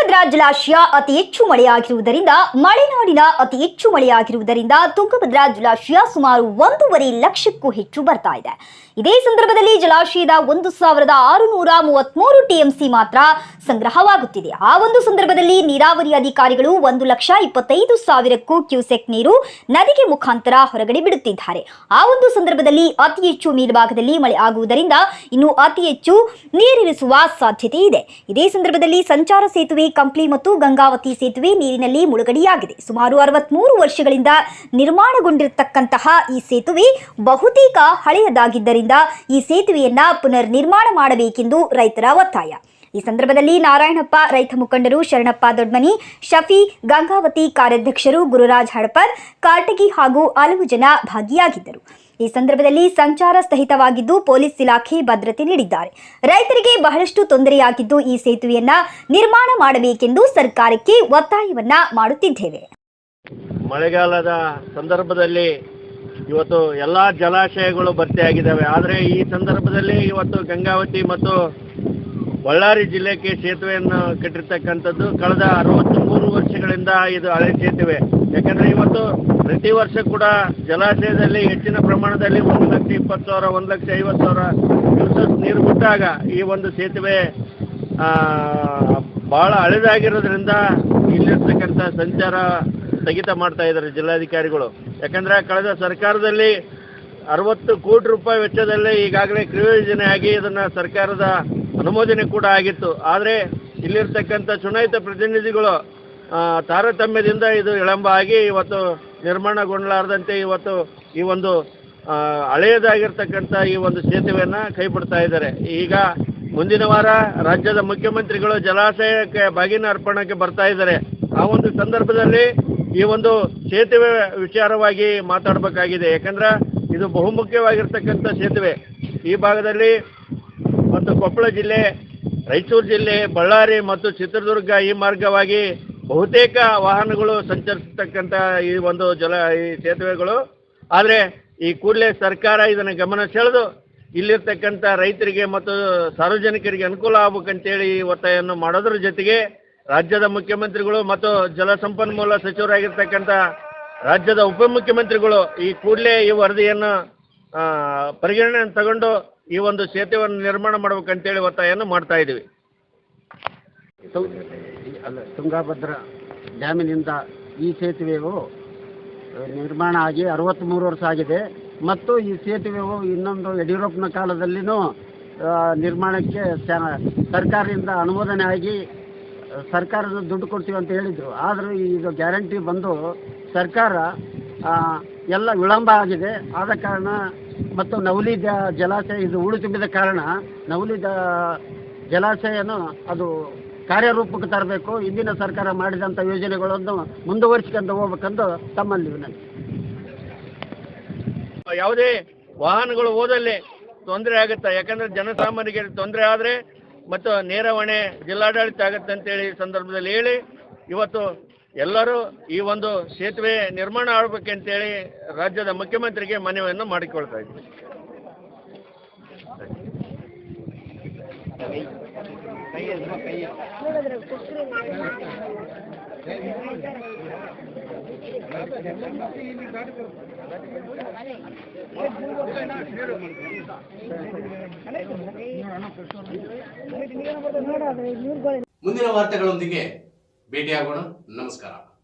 ತುಂಗಭದ್ರಾ ಜಲಾಶಯ ಅತಿ ಹೆಚ್ಚು ಮಳೆಯಾಗಿರುವುದರಿಂದ, ಮಲೆನಾಡಿನ ಅತಿ ಹೆಚ್ಚು ಮಳೆಯಾಗಿರುವುದರಿಂದ ತುಂಗಭದ್ರಾ ಜಲಾಶಯ ಸುಮಾರು ಒಂದೂವರೆ ಲಕ್ಷಕ್ಕೂ ಹೆಚ್ಚು ಬರ್ತಾ ಇದೆ. ಇದೇ ಸಂದರ್ಭದಲ್ಲಿ ಜಲಾಶಯದ ಒಂದು ಸಾವಿರದ ಆರುನೂರ ಮೂವತ್ಮೂರು ಟಿಎಂಸಿ ಮಾತ್ರ ಸಂಗ್ರಹವಾಗುತ್ತಿದೆ. ಆ ಒಂದು ಸಂದರ್ಭದಲ್ಲಿ ನೀರಾವರಿ ಅಧಿಕಾರಿಗಳು ಒಂದು ಲಕ್ಷ ಇಪ್ಪತ್ತೈದು ಸಾವಿರಕ್ಕೂ ಕ್ಯೂಸೆಕ್ ನೀರು ನದಿಗೆ ಮುಖಾಂತರ ಹೊರಗಡೆ ಬಿಡುತ್ತಿದ್ದಾರೆ. ಆ ಒಂದು ಸಂದರ್ಭದಲ್ಲಿ ಅತಿ ಹೆಚ್ಚು ಮೇಲ್ಭಾಗದಲ್ಲಿ ಮಳೆ ಆಗುವುದರಿಂದ ಇನ್ನು ಅತಿ ಹೆಚ್ಚು ನೀರಿರಿಸುವ ಸಾಧ್ಯತೆ ಇದೆ. ಇದೇ ಸಂದರ್ಭದಲ್ಲಿ ಸಂಚಾರ ಸೇತುವೆ ಕಂಪ್ಲಿ ಮತ್ತು ಗಂಗಾವತಿ ಸೇತುವೆ ನೀರಿನಲ್ಲಿ ಮುಳುಗಡೆಯಾಗಿದೆ. ಸುಮಾರು ಅರವತ್ಮೂರು ವರ್ಷಗಳಿಂದ ನಿರ್ಮಾಣಗೊಂಡಿರತಕ್ಕಂತಹ ಈ ಸೇತುವೆ ಬಹುತೇಕ ಹಳೆಯದಾಗಿದ್ದರಿಂದ ಈ ಸೇತುವೆಯನ್ನ ಪುನರ್ ನಿರ್ಮಾಣ ಮಾಡಬೇಕೆಂದು ರೈತರ ಒತ್ತಾಯ. ಈ ಸಂದರ್ಭದಲ್ಲಿ ನಾರಾಯಣಪ್ಪ, ರೈತ ಮುಖಂಡರು ಶರಣಪ್ಪ ದೊಡ್ಮನಿ, ಶಫಿ, ಗಂಗಾವತಿ ಕಾರ್ಯಾಧ್ಯಕ್ಷರು ಗುರುರಾಜ್ ಹಡಪರ್, ಕಾಟಗಿ ಹಾಗೂ ಹಲವು ಜನ ಭಾಗಿಯಾಗಿದ್ದರು. ಈ ಸಂದರ್ಭದಲ್ಲಿ ಸಂಚಾರ ಸ್ಥಗಿತವಾಗಿದ್ದು ಪೊಲೀಸ್ ಇಲಾಖೆ ಭದ್ರತೆ ನೀಡಿದ್ದಾರೆ. ರೈತರಿಗೆ ಬಹಳಷ್ಟು ತೊಂದರೆಯಾಗಿದ್ದು ಈ ಸೇತುವೆಯನ್ನ ನಿರ್ಮಾಣ ಮಾಡಬೇಕೆಂದು ಸರ್ಕಾರಕ್ಕೆ ಒತ್ತಾಯವನ್ನ ಮಾಡುತ್ತಿದ್ದೇವೆ. ಮಳೆಗಾಲದ ಸಂದರ್ಭದಲ್ಲಿ ಇವತ್ತು ಎಲ್ಲ ಜಲಾಶಯಗಳು ಭರ್ತಿಯಾಗಿದ್ದಾವೆ. ಆದರೆ ಈ ಸಂದರ್ಭದಲ್ಲಿ ಇವತ್ತು ಗಂಗಾವತಿ ಮತ್ತು ಬಳ್ಳಾರಿ ಜಿಲ್ಲೆಗೆ ಸೇತುವೆಯನ್ನು ಕಟ್ಟಿರ್ತಕ್ಕಂಥದ್ದು ಕಳೆದ ಅರವತ್ತ್ಮೂರು ವರ್ಷಗಳಿಂದ ಇದು ಹಳೆ ಸೇತುವೆ. ಯಾಕಂದರೆ ಇವತ್ತು ಪ್ರತಿ ವರ್ಷ ಕೂಡ ಜಲಾಶಯದಲ್ಲಿ ಹೆಚ್ಚಿನ ಪ್ರಮಾಣದಲ್ಲಿ ಒಂದು ಲಕ್ಷ ಇಪ್ಪತ್ತು ಸಾವಿರ, ಒಂದು ಲಕ್ಷ ಐವತ್ತು ಸಾವಿರ ಕ್ಯೂಸಸ್ ನೀರು ಬಿಟ್ಟಾಗ ಈ ಒಂದು ಸೇತುವೆ ಬಹಳ ಹಳೆದಾಗಿರೋದ್ರಿಂದ ಇಲ್ಲಿರ್ತಕ್ಕಂಥ ಸಂಚಾರ ಸ್ಥಗಿತ ಮಾಡ್ತಾ ಇದ್ದಾರೆ ಜಿಲ್ಲಾಧಿಕಾರಿಗಳು. ಯಾಕಂದ್ರೆ ಕಳೆದ ಸರ್ಕಾರದಲ್ಲಿ ಅರವತ್ತು ಕೋಟಿ ರೂಪಾಯಿ ವೆಚ್ಚದಲ್ಲಿ ಈಗಾಗಲೇ ಕ್ರಿಯೋಜನೆ ಆಗಿ ಇದನ್ನು ಸರ್ಕಾರದ ಅನುಮೋದನೆ ಕೂಡ ಆಗಿತ್ತು. ಆದರೆ ಇಲ್ಲಿರ್ತಕ್ಕಂಥ ಚುನಾಯಿತ ಪ್ರತಿನಿಧಿಗಳು ತಾರತಮ್ಯದಿಂದ ಇದು ವಿಳಂಬ ಆಗಿ ಇವತ್ತು ನಿರ್ಮಾಣಗೊಂಡಲಾರದಂತೆ ಇವತ್ತು ಈ ಒಂದು ಹಳೆಯದಾಗಿರ್ತಕ್ಕಂಥ ಈ ಒಂದು ಸೇತುವೆಯನ್ನು ಕೈ ಬಿಡ್ತಾ ಇದ್ದಾರೆ. ಈಗ ಮುಂದಿನ ವಾರ ರಾಜ್ಯದ ಮುಖ್ಯಮಂತ್ರಿಗಳು ಜಲಾಶಯಕ್ಕೆ ಬಾಗಿನ ಅರ್ಪಣೆಗೆ ಬರ್ತಾ ಇದ್ದಾರೆ. ಆ ಒಂದು ಸಂದರ್ಭದಲ್ಲಿ ಈ ಒಂದು ಸೇತುವೆ ವಿಚಾರವಾಗಿ ಮಾತಾಡಬೇಕಾಗಿದೆ. ಯಾಕಂದ್ರೆ ಇದು ಬಹುಮುಖ್ಯವಾಗಿರ್ತಕ್ಕಂಥ ಸೇತುವೆ. ಈ ಭಾಗದಲ್ಲಿ ಮತ್ತು ಕೊಪ್ಪಳ ಜಿಲ್ಲೆ, ರಾಯಚೂರು ಜಿಲ್ಲೆ, ಬಳ್ಳಾರಿ ಮತ್ತು ಚಿತ್ರದುರ್ಗ ಈ ಮಾರ್ಗವಾಗಿ ಬಹುತೇಕ ವಾಹನಗಳು ಸಂಚರಿಸತಕ್ಕಂಥ ಈ ಒಂದು ಜಲ, ಈ ಸೇತುವೆಗಳು. ಆದರೆ ಈ ಕೂಡಲೇ ಸರ್ಕಾರ ಇದನ್ನು ಗಮನ ಸೆಳೆದು ಇಲ್ಲಿರ್ತಕ್ಕಂಥ ರೈತರಿಗೆ ಮತ್ತು ಸಾರ್ವಜನಿಕರಿಗೆ ಅನುಕೂಲ ಆಗ್ಬೇಕಂತೇಳಿ ಈ ಒತ್ತಾಯವನ್ನು ಮಾಡೋದ್ರ ಜೊತೆಗೆ ರಾಜ್ಯದ ಮುಖ್ಯಮಂತ್ರಿಗಳು ಮತ್ತು ಜಲಸಂಪನ್ಮೂಲ ಸಚಿವರಾಗಿರ್ತಕ್ಕಂಥ ರಾಜ್ಯದ ಉಪಮುಖ್ಯಮಂತ್ರಿಗಳು ಈ ಕೂಡಲೇ ಈ ವರದಿಯನ್ನು ಪರಿಗಣನೆ ತಗೊಂಡು ಈ ಒಂದು ಸೇತುವೆಯನ್ನು ನಿರ್ಮಾಣ ಮಾಡ್ಬೇಕಂತೇಳಿ ಒತ್ತಾಯವನ್ನು ಮಾಡ್ತಾ ಇದ್ದೀವಿ. ಅಲ್ಲ, ತುಂಗಭದ್ರಾ ಡ್ಯಾಮಿನಿಂದ ಈ ಸೇತುವೆಯು ನಿರ್ಮಾಣ ಆಗಿ ಅರವತ್ತ್ಮೂರು ವರ್ಷ ಆಗಿದೆ. ಮತ್ತು ಈ ಸೇತುವೆಯು ಇನ್ನೊಂದು ಯಡಿಯೂರಪ್ಪನ ಕಾಲದಲ್ಲಿನೂ ನಿರ್ಮಾಣಕ್ಕೆ ಸರ್ಕಾರದಿಂದ ಅನುಮೋದನೆ ಆಗಿ ಸರ್ಕಾರದ ದುಡ್ಡು ಕೊಡ್ತೀವಿ ಅಂತ ಹೇಳಿದರು. ಆದರೂ ಇದು ಗ್ಯಾರಂಟಿ ಬಂದು ಸರ್ಕಾರ ಎಲ್ಲ ವಿಳಂಬ ಆಗಿದೆ. ಆದ ಕಾರಣ ಮತ್ತು ನವಲಿ ಜಲಾಶಯ ಇದು ಹೂಳು ತುಂಬಿದ ಕಾರಣ ನವಲಿ ಜಲಾಶಯನು ಅದು ಕಾರ್ಯರೂಪಕ್ಕೆ ತರಬೇಕು. ಇಂದಿನ ಸರ್ಕಾರ ಮಾಡಿದಂಥ ಯೋಜನೆಗಳನ್ನು ಮುಂದುವರಿಸಿಕೊಂಡು ಹೋಗ್ಬೇಕೆಂದು ತಮ್ಮಲ್ಲಿ ವಿನಂತಿ. ಯಾವುದೇ ವಾಹನಗಳು ಹೋದಲ್ಲಿ ತೊಂದರೆ ಆಗುತ್ತೆ? ಯಾಕಂದ್ರೆ ಜನಸಾಮಾನ್ಯರಿಗೆ ತೊಂದರೆ ಆದರೆ ಮತ್ತು ನೇರ ಹೊಣೆ ಜಿಲ್ಲಾಡಳಿತ ಆಗುತ್ತೆ ಅಂತೇಳಿ ಸಂದರ್ಭದಲ್ಲಿ ಹೇಳಿ, ಇವತ್ತು ಎಲ್ಲರೂ ಈ ಒಂದು ಸೇತುವೆ ನಿರ್ಮಾಣ ಆಗಬೇಕಂತೇಳಿ ರಾಜ್ಯದ ಮುಖ್ಯಮಂತ್ರಿಗೆ ಮನವಿಯನ್ನು ಮಾಡಿಕೊಳ್ತಾ ಇದ್ದೀವಿ. ಮುಂದಿನ ವಾರ್ತೆಗಳೊಂದಿಗೆ ಭೇಟಿಯಾಗೋಣ. ನಮಸ್ಕಾರ.